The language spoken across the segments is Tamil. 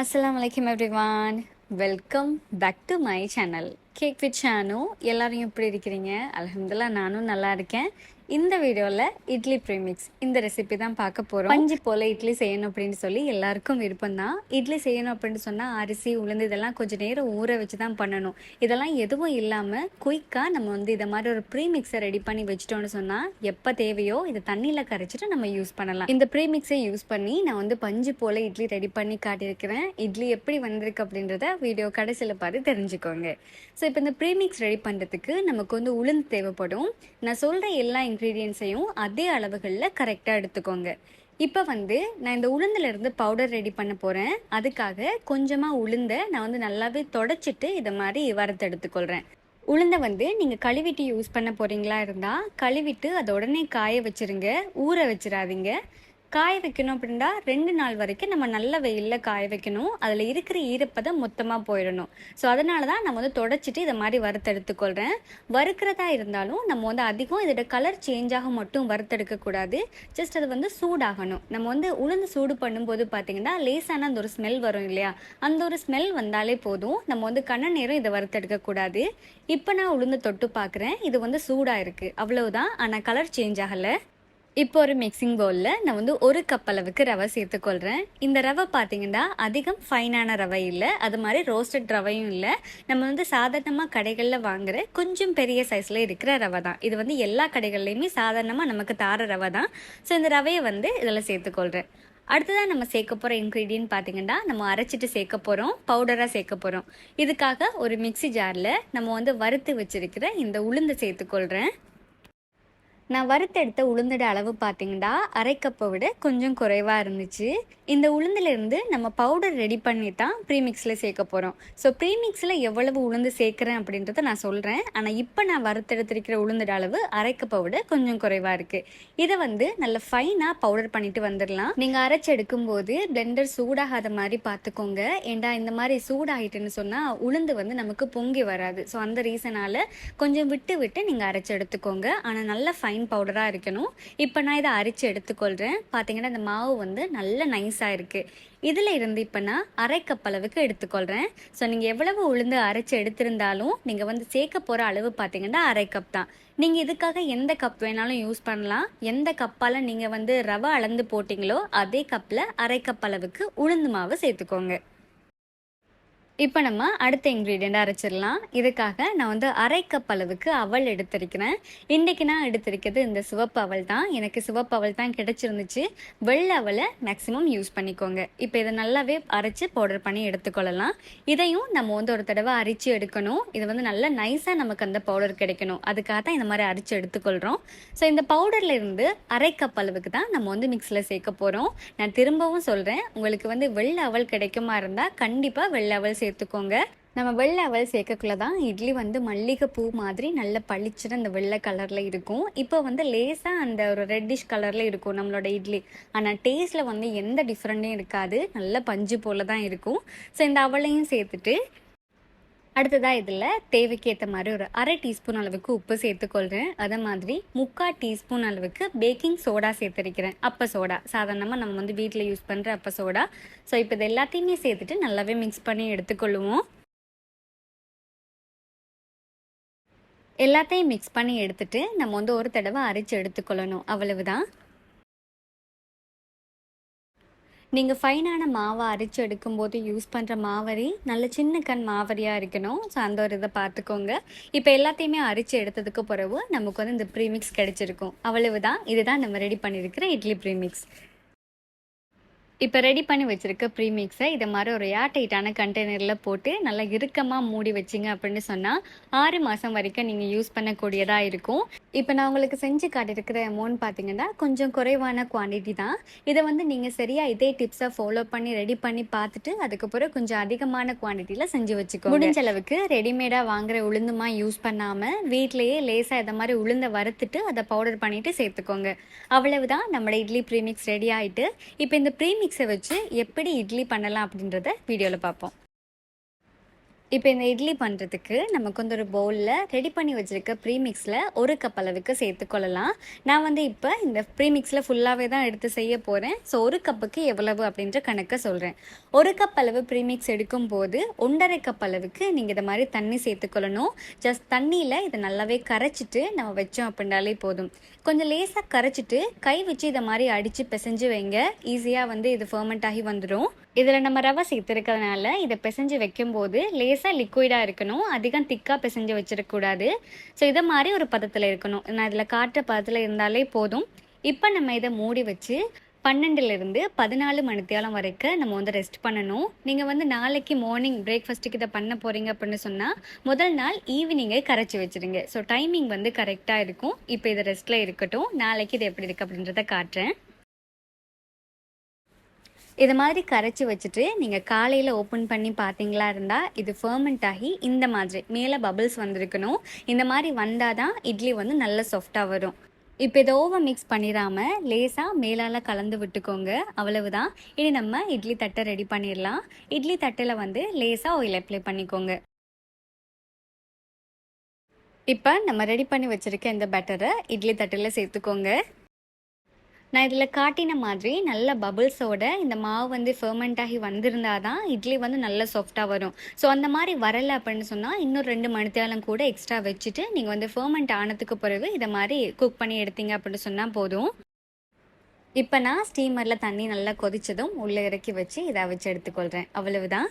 அஸ்லாம் வலைக்கம் everyone welcome back to my channel cake with Sanu எல்லாரும் எப்படி இருக்கிறீங்க? அலமதுல்லா நானும் நல்லா இருக்கேன். இந்த வீடியோவில் இட்லி ப்ரீமிக்ஸ் இந்த ரெசிபி தான் பார்க்க போகிறோம் பஞ்சு போல் இட்லி செய்யணும் அப்படின்னு சொல்லி எல்லாருக்கும் விருப்பம் தான். இட்லி செய்யணும் அப்படின்னு சொன்னால் அரிசி உளுந்து இதெல்லாம் கொஞ்சம் நேரம் ஊற வச்சு தான் பண்ணணும். இதெல்லாம் எதுவும் இல்லாமல் குயிக்காக நம்ம வந்து இதை மாதிரி ஒரு ப்ரீமிக்ஸை ரெடி பண்ணி வச்சிட்டோம்னு சொன்னால் எப்போ தேவையோ இதை தண்ணியில் கரைச்சிட்டு நம்ம யூஸ் பண்ணலாம். இந்த ப்ரீமிக்ஸை யூஸ் பண்ணி நான் வந்து பஞ்சு போல் இட்லி ரெடி பண்ணி காட்டியிருக்கிறேன். இட்லி எப்படி வந்திருக்கு அப்படின்றத வீடியோ கடைசியில் பார்த்து தெரிஞ்சுக்கோங்க. ஸோ இப்போ இந்த ப்ரீமிக்ஸ் ரெடி பண்ணுறதுக்கு நமக்கு வந்து உளுந்து தேவைப்படும். நான் சொல்கிற எல்லா இன்க்ரீடியன்ஸையும் அதே அளவுகளில் கரெக்டாக எடுத்துக்கோங்க. இப்போ வந்து நான் இந்த உளுந்துலேருந்து பவுடர் ரெடி பண்ண போகிறேன் அதுக்காக கொஞ்சமாக உளுந்தை நான் வந்து நல்லாவே தொடச்சிட்டு இதை மாதிரி வறுத்து எடுத்துக்கொள்கிறேன் உளுந்தை வந்து நீங்கள் கழுவிட்டு யூஸ் பண்ண போகிறீங்களா இருந்தால் கழுவிட்டு அதை உடனே காய வச்சிருங்க. ஊற வச்சிடாதீங்க. காய வைக்கணும் அப்படின்னா ரெண்டு நாள் வரைக்கும் நம்ம நல்ல வெயிலில் காய வைக்கணும். அதில் இருக்கிற ஈரப்பதம் மொத்தமாக போயிடணும். ஸோ அதனால தான் நம்ம வந்து தொடச்சிட்டு இதை மாதிரி வறுத்தெடுத்துக்கொள்கிறேன் வறுக்கிறதா இருந்தாலும் நம்ம வந்து அதிகம் இதோட கலர் சேஞ்ச் ஆக மட்டும் வறுத்தெடுக்கக்கூடாது ஜஸ்ட் அது வந்து சூடாகணும். நம்ம வந்து உளுந்து சூடு பண்ணும்போது பார்த்தீங்கன்னா லேசான அந்த ஒரு ஸ்மெல் வரும் இல்லையா? அந்த ஒரு ஸ்மெல் வந்தாலே போதும். நம்ம வந்து கண்ண நேரம் இதை வறுத்தெடுக்கக்கூடாது இப்போ நான் உளுந்து தொட்டு பார்க்குறேன் இது வந்து சூடாக இருக்குது அவ்வளவுதான். ஆனால் கலர் சேஞ்ச் ஆகலை. இப்போ ஒரு மிக்சிங் பவுலில் நான் வந்து ஒரு கப் அளவுக்கு ரவை சேர்த்துக்கொள்கிறேன் இந்த ரவை பார்த்தீங்கன்னா அதிகம் ஃபைனான ரவை இல்லை. அது மாதிரி ரோஸ்டட் ரவையும் இல்லை. நம்ம வந்து சாதாரணமாக கடைகளில் வாங்குற கொஞ்சம் பெரிய சைஸில் இருக்கிற ரவை தான். இது வந்து எல்லா கடைகள்லையுமே சாதாரணமாக நமக்கு தார ரவை தான். ஸோ இந்த ரவையை வந்து இதில் சேர்த்துக்கொள்கிறேன் அடுத்ததாக நம்ம சேர்க்க போகிற இன்க்ரீடியன்ட் பார்த்தீங்கன்னா நம்ம அரைச்சிட்டு சேர்க்க போகிறோம் பவுடராக சேர்க்க போகிறோம் இதுக்காக ஒரு மிக்ஸி ஜாரில் நம்ம வந்து வறுத்து வச்சுருக்கிற இந்த உளுந்து சேர்த்துக்கொள்கிறேன் நான் வறுத்தெடுத்த உளுந்தோட அளவு பார்த்தீங்கன்னா அரை கப்பை விட கொஞ்சம் குறைவாக இருந்துச்சு. இந்த உளுந்துலேருந்து நம்ம பவுடர் ரெடி பண்ணி தான் ப்ரீமிக்ஸில் சேர்க்க போகிறோம் ஸோ ப்ரீமிக்ஸில் எவ்வளவு உளுந்து சேர்க்குறேன் அப்படின்றத நான் சொல்கிறேன் ஆனால் இப்போ நான் வறுத்தெடுத்திருக்கிற உளுந்தோட அளவு அரைக்கப்பை விட கொஞ்சம் குறைவாக இருக்குது இதை வந்து நல்ல ஃபைனாக பவுடர் பண்ணிட்டு வந்துடலாம். நீங்கள் அரைச்சி எடுக்கும்போது பிளெண்டர் சூடாகாத மாதிரி பார்த்துக்கோங்க ஏண்டா இந்த மாதிரி சூடாகிட்டுன்னு சொன்னால் உளுந்து வந்து நமக்கு பொங்கி வராது. ஸோ அந்த ரீசனால் கொஞ்சம் விட்டு விட்டு நீங்கள் அரைச்சி எடுத்துக்கோங்க ஆனால் நல்ல ஃபைன் ஃபைன் பவுடராக இருக்கணும். இப்போ நான் இதை அரைச்சி எடுத்துக்கொள்கிறேன் பார்த்தீங்கன்னா இந்த மாவு வந்து நல்ல நைஸாக இருக்குது இதில் இருந்து இப்போ நான் அரை கப் அளவுக்கு எடுத்துக்கொள்கிறேன் ஸோ நீங்கள் எவ்வளவு உளுந்து அரைச்சி எடுத்திருந்தாலும் நீங்கள் வந்து சேர்க்க போகிற அளவு பார்த்தீங்கன்னா அரை கப் தான். நீங்கள் இதுக்காக எந்த கப் வேணாலும் யூஸ் பண்ணலாம். எந்த கப்பால் நீங்கள் வந்து ரவை அளந்து போட்டிங்களோ அதே கப்பில் அரை கப் அளவுக்கு உளுந்து மாவு சேர்த்துக்கோங்க. இப்போ நம்ம அடுத்த இன்க்ரீடியண்ட் அரைச்சிடலாம். இதுக்காக நான் வந்து அரை கப் அளவுக்கு அவல் எடுத்திருக்கிறேன். இன்றைக்கி நான் எடுத்திருக்கிறது இந்த சிவப்பு அவல் தான். எனக்கு சிவப்பு அவல் தான் கிடச்சிருந்துச்சு. வெள்ளை அவலை மேக்ஸிமம் யூஸ் பண்ணிக்கோங்க. இப்போ இதை நல்லாவே அரைச்சி பவுடர் பண்ணி எடுத்துக்கொள்ளலாம். இதையும் நம்ம வந்து ஒரு தடவை அரிச்சு எடுக்கணும். இது வந்து நல்லா நைஸாக நமக்கு அந்த பவுடர் கிடைக்கணும். அதுக்காக தான் இந்த மாதிரி அரிச்சு எடுத்துக்கொள்கிறோம் ஸோ இந்த பவுடரில் இருந்து அரை கப் அளவுக்கு தான் நம்ம வந்து மிக்ஸில் சேர்க்க போகிறோம் நான் திரும்பவும் சொல்கிறேன் உங்களுக்கு வந்து வெள்ளை அவல் கிடைக்குமா இருந்தால் கண்டிப்பாக வெள்ளை அவல் சேர்த்துக்கோங்க. நம்ம வெள்ளை அவல் சேர்க்கக்குள்ள தான் இட்லி வந்து மல்லிகை பூ மாதிரி நல்ல பளிச்சுன்னு அந்த வெள்ளை கலரில் இருக்கும். இப்போ வந்து லேசாக அந்த ஒரு ரெட்டிஷ் கலரில் இருக்கும் நம்மளோட இட்லி. ஆனால் டேஸ்ட்டில் வந்து எந்த டிஃப்ரெண்ட்டும் இருக்காது. நல்ல பஞ்சு போல் தான் இருக்கும். ஸோ இந்த அவளையும் சேர்த்துட்டு அடுத்ததாக இதில் தேவைக்கேற்ற மாதிரி ஒரு அரை டீஸ்பூன் அளவுக்கு உப்பு சேர்த்துக்கொள்கிறேன் அதே மாதிரி முக்கால் டீஸ்பூன் அளவுக்கு பேக்கிங் சோடா சேர்த்துருக்கிறேன். அப்போ சோடா சாதாரணமாக நம்ம வந்து வீட்டில் யூஸ் பண்ணுற அப்போ சோடா ஸோ இப்போ இது எல்லாத்தையுமே சேர்த்துட்டு நல்லாவே மிக்ஸ் பண்ணி எடுத்துக்கொள்ளுவோம். எல்லாத்தையும் மிக்ஸ் பண்ணி எடுத்துட்டு நம்ம வந்து ஒரு தடவை அரைச்சி எடுத்துக்கொள்ளணும். அவ்வளவுதான். நீங்கள் ஃபைனான மாவை அரைச்சி எடுக்கும்போது யூஸ் பண்ணுற மாவரி நல்ல சின்ன கண் மாவரியாக இருக்கணும். ஸோ அந்த ஒரு இதை பார்த்துக்கோங்க. இப்போ எல்லாத்தையுமே அரைச்சி எடுத்ததுக்கு பிறகு நமக்கு வந்து இந்த ப்ரீமிக்ஸ் கிடைச்சிருக்கும். அவ்வளவுதான். இதுதான் நம்ம ரெடி பண்ணியிருக்கிற இட்லி ப்ரீமிக்ஸ் இப்போ ரெடி பண்ணி வச்சுருக்க ப்ரீமிக்ஸை இதை மாதிரி ஒரு ஏர்டைட்டான கண்டெய்னரில் போட்டு நல்லா இறுக்கமாக மூடி வச்சிங்க அப்படின்னு சொன்னால் ஆறு மாதம் வரைக்கும் நீங்கள் யூஸ் பண்ணக்கூடியதாக இருக்கும். இப்போ நான் உங்களுக்கு செஞ்சு காட்டியிருக்கிற அமௌண்ட் பார்த்தீங்கன்னா கொஞ்சம் குறைவான குவான்டிட்டி தான். இதை வந்து நீங்கள் சரியாக இதே டிப்ஸை ஃபாலோ பண்ணி ரெடி பண்ணி பார்த்துட்டு அதுக்கப்புறம் கொஞ்சம் அதிகமான குவான்டிட்டியில் செஞ்சு வச்சுக்கோ முடிஞ்ச அளவுக்கு ரெடிமேடாக வாங்குற உளுந்துமா யூஸ் பண்ணாமல் வீட்லேயே லேசாக இதை மாதிரி உளுந்தை வறுத்துட்டு அதை பவுடர் பண்ணிவிட்டு சேர்த்துக்கோங்க. அவ்வளவுதான் நம்மளோட இட்லி ப்ரீமிக்ஸ் ரெடி ஆகிட்டு இப்போ இந்த ப்ரீமிக்ஸை வச்சு எப்படி இட்லி பண்ணலாம் அப்படின்றத வீடியோவில் பார்ப்போம். இப்போ இந்த இட்லி பண்ணுறதுக்கு நமக்கு வந்து ஒரு பவுலில் ரெடி பண்ணி வச்சுருக்க ப்ரீமிக்ஸில் ஒரு கப் அளவுக்கு சேர்த்துக்கொள்ளலாம் நான் வந்து இப்போ இந்த ப்ரீமிக்ஸில் ஃபுல்லாகவே தான் எடுத்து செய்ய போகிறேன் ஸோ ஒரு கப்புக்கு எவ்வளவு அப்படின்ற கணக்கை சொல்கிறேன் ஒரு கப் அளவு ப்ரீமிக்ஸ் எடுக்கும் போது ஒன்றரை கப் அளவுக்கு நீங்கள் இதை மாதிரி தண்ணி சேர்த்துக்கொள்ளணும் ஜஸ்ட் தண்ணியில் இதை நல்லாவே கரைச்சிட்டு நம்ம வச்சோம் அப்படின்னாலே போதும். கொஞ்சம் லேசாக கரைச்சிட்டு கை வச்சு இதை மாதிரி அடித்து பிசைஞ்சு வைங்க. ஈஸியாக வந்து இது ஃபர்மெண்ட் ஆகி வந்துடும் இதில் நம்ம ரவை சேர்த்துருக்கிறதுனால இதை பிசைஞ்சு வைக்கும்போது லேசாக லிக்விடாக இருக்கணும். அதிகம் திக்காக பிசைஞ்சு வச்சிடக்கூடாது. ஸோ இதை மாதிரி ஒரு பதத்தில் இருக்கணும். நான் இதில் காட்டுற பதத்தில் இருந்தாலே போதும். இப்போ நம்ம இதை மூடி வச்சு பன்னெண்டுலேருந்து பதினாலு மணித்தியாலம் வரைக்கும் நம்ம வந்து ரெஸ்ட் பண்ணணும். நீங்கள் வந்து நாளைக்கு மார்னிங் பிரேக்ஃபாஸ்ட்டுக்கு இதை பண்ண போகிறீங்க அப்படின்னு சொன்னால் முதல் நாள் ஈவினிங்கே கரைச்சி வச்சுருங்க. ஸோ டைமிங் வந்து கரெக்டாக இருக்கும். இப்போ இது ரெஸ்ட்டில் இருக்கட்டும். நாளைக்கு இது எப்படி இருக்குது அப்படின்றத காட்டுறேன். இது மாதிரி கரைச்சி வச்சுட்டு நீங்கள் காலையில் ஓப்பன் பண்ணி பார்த்தீங்களா இருந்தால் இது ஃபர்மெண்ட் ஆகி இந்த மாதிரி மேலே பபிள்ஸ் வந்திருக்கணும். இந்த மாதிரி வந்தால் தான் இட்லி வந்து நல்ல சாஃப்டாக வரும். இப்போ இதை ஓவர் மிக்ஸ் பண்ணிடாமல் லேசாக மேலால் கலந்து விட்டுக்கோங்க. அவ்வளவுதான். இனி நம்ம இட்லி தட்டை ரெடி பண்ணிடலாம். இட்லி தட்டில் வந்து லேசாக ஆயில் அப்ளை பண்ணிக்கோங்க. இப்போ நம்ம ரெடி பண்ணி வச்சுருக்க இந்த பேட்டரை இட்லி தட்டில் சேர்த்துக்கோங்க. நான் இதில் காட்டின மாதிரி நல்ல பபுள்ஸோட இந்த மாவு வந்து ஃபர்மெண்ட் ஆகி வந்திருந்தால் தான் இட்லி வந்து நல்ல சாஃப்டாக வரும். ஸோ அந்த மாதிரி வரலை அப்படின்னு சொன்னால் இன்னும் ரெண்டு மணித்தேலம் கூட எக்ஸ்ட்ரா வச்சுட்டு நீங்கள் வந்து ஃபர்மெண்ட் ஆனதுக்கு பிறகு இதை மாதிரி குக் பண்ணி எடுத்தீங்க அப்படின்னு சொன்னால் போதும். இப்போ நான் ஸ்டீமரில் தண்ணி நல்லா கொதித்ததும் உள்ளே இறக்கி வச்சு இதை வச்சு எடுத்துக்கொள்கிறேன் அவ்வளவுதான்.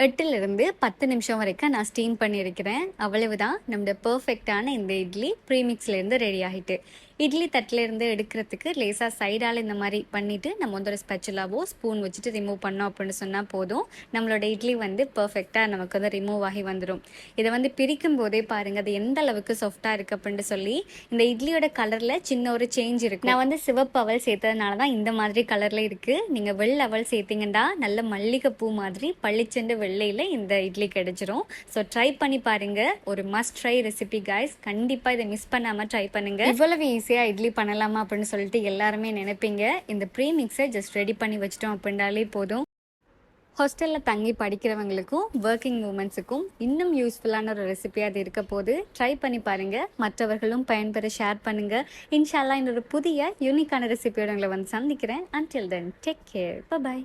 எட்டுலேருந்து பத்து நிமிஷம் வரைக்கும் நான் ஸ்டீம் பண்ணியிருக்கிறேன். அவ்வளவுதான். நம்மளோட பர்ஃபெக்டான இந்த இட்லி ப்ரீமிக்ஸ்லேருந்து ரெடி ஆகிட்டு. இட்லி தட்டிலேருந்து எடுக்கிறதுக்கு லேசாக சைடால் இந்த மாதிரி பண்ணிவிட்டு நம்ம வந்து ஒரு ஸ்பெச்சலாவோ ஸ்பூன் வச்சுட்டு ரிமூவ் பண்ணோம் அப்படின்னு சொன்னால் போதும். நம்மளோட இட்லி வந்து பர்ஃபெக்டாக நமக்கு வந்து ரிமூவ் ஆகி வந்துடும் இதை வந்து பிரிக்கும் போதே பாருங்கள் அது எந்த அளவுக்கு சாஃப்டாக இருக்குது அப்படின்னு சொல்லி இந்த இட்லியோட கலரில் சின்ன ஒரு சேஞ்ச் இருக்குது நான் வந்து சிவப்பு அவல் சேர்த்ததுனால தான் இந்த மாதிரி கலரில் இருக்குது நீங்கள் வெள்ளை அவல் சேர்த்திங்கன்னா நல்ல மல்லிகைப்பூ மாதிரி பளிச்செண்டு வெள்ளையில் இந்த இட்லி கிடைச்சிரும். ஸோ ட்ரை பண்ணி பாருங்கள் ஒரு மஸ்ட் ட்ரை ரெசிபி கைஸ் கண்டிப்பாக இதை மிஸ் பண்ணாமல் ட்ரை பண்ணுங்கள் இவ்வளவு ஈஸி ஈஸியாக இட்லி பண்ணலாமா அப்படின்னு சொல்லிட்டு எல்லாருமே நினைப்பீங்க. இந்த ப்ரீ மிக்ஸை ஜஸ்ட் ரெடி பண்ணி வச்சிட்டோம் அப்படின்னாலே போதும். ஹாஸ்டலில் தங்கி படிக்கிறவங்களுக்கும் ஒர்க்கிங் உமன்ஸுக்கும் இன்னும் யூஸ்ஃபுல்லான ஒரு ரெசிபியாக அது இருக்க போது ட்ரை பண்ணி பாருங்கள் மற்றவர்களும் பயன்பெற ஷேர் பண்ணுங்கள் இன்ஷால்லா இன்னொரு புதிய யூனிக்கான ரெசிபியோட உங்களை வந்து சந்திக்கிறேன். Until then take care bye